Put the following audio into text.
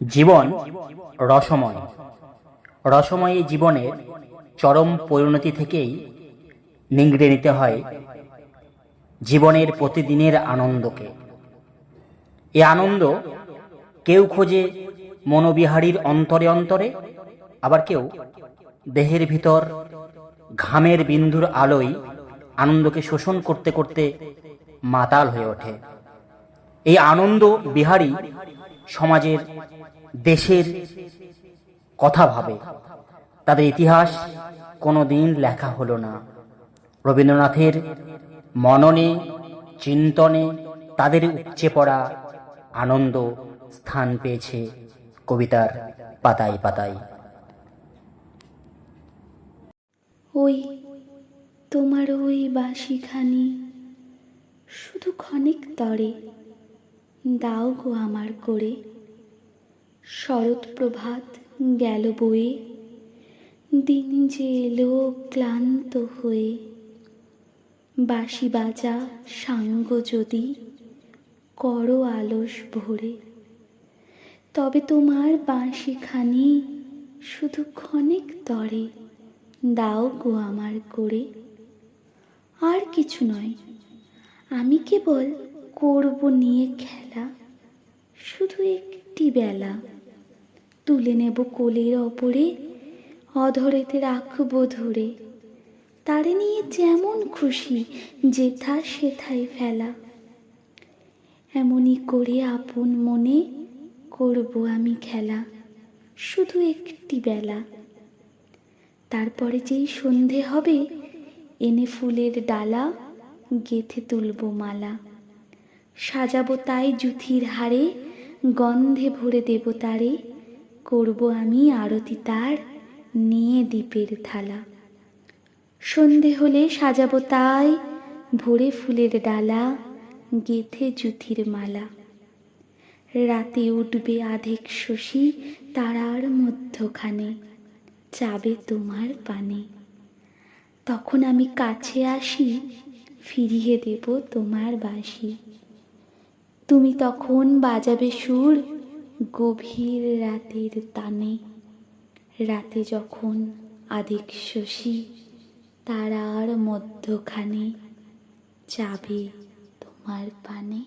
জীবন, রসময়। রসময় জীবনের চরম পরিণতি থেকেই নিংড়ে নিতে হয় জীবনের প্রতিদিনের আনন্দকে। এ আনন্দ কেউ খোঁজে মনোবিহারীর অন্তরে অন্তরে, আবার কেউ দেহের ভিতর ঘামের বিন্দুর আলোয় আনন্দকে শোষণ করতে করতে মাতাল হয়ে ওঠে। এই আনন্দ বিহারী সমাজের, দেশের কথা ভাবে। তাদের ইতিহাস কোনো দিন লেখা হলো না। রবীন্দ্রনাথের মননে, চিন্তনে তাদের উপচে পড়া আনন্দ স্থান পেয়েছে কবিতার পাতায় পাতায়। ওই তোমার ওই বাঁশিখানি শুধু ক্ষণিক তরে দাও গো আমার করে। শরৎ প্রভাত গেল বয়ে দিন যে এলো ক্লান্ত হয়ে। বাঁশি বাজা সাঙ্গ যদি করো আলস ভরে। তবে তোমার বাঁশিখানি শুধু ক্ষণিক তরে। দাও গো আমার করে। আর কিছু নয়, আমি কেবল করব নিয়ে খেলা। শুধু একটি বেলা। তুলে নেব কোলের ওপরে, অধরেতে রাখব ধরে। তারে নিয়ে যেমন খুশি, যেথা সেথায় ফেলা। এমনই করে আপন মনে করব আমি খেলা, শুধু একটি বেলা। তারপরে যেই সন্ধে হবে, এনে ফুলের ডালা, গেথে তুলব মালা। সাজাবো তাই জুথির হারে, গন্ধে ভরে দেব তারে, করব আমি আরতি তার নিয়ে দ্বীপের থালা। সন্ধে হলে সাজাবো তাই ভরে ফুলের ডালা, গেথে জুথির মালা। রাতে উঠবে আধেক শশী তারার মধ্যখানে, চাবে তোমার পানে। তখন আমি কাছে আসি, ফিরিয়ে দেব তোমার বাঁশি। তুমি তখন বাজাবে সুর গভীর রাতের তানে। রাতে যখন আদিক শশী তারার মধ্যখানে চাবে তোমার পানে।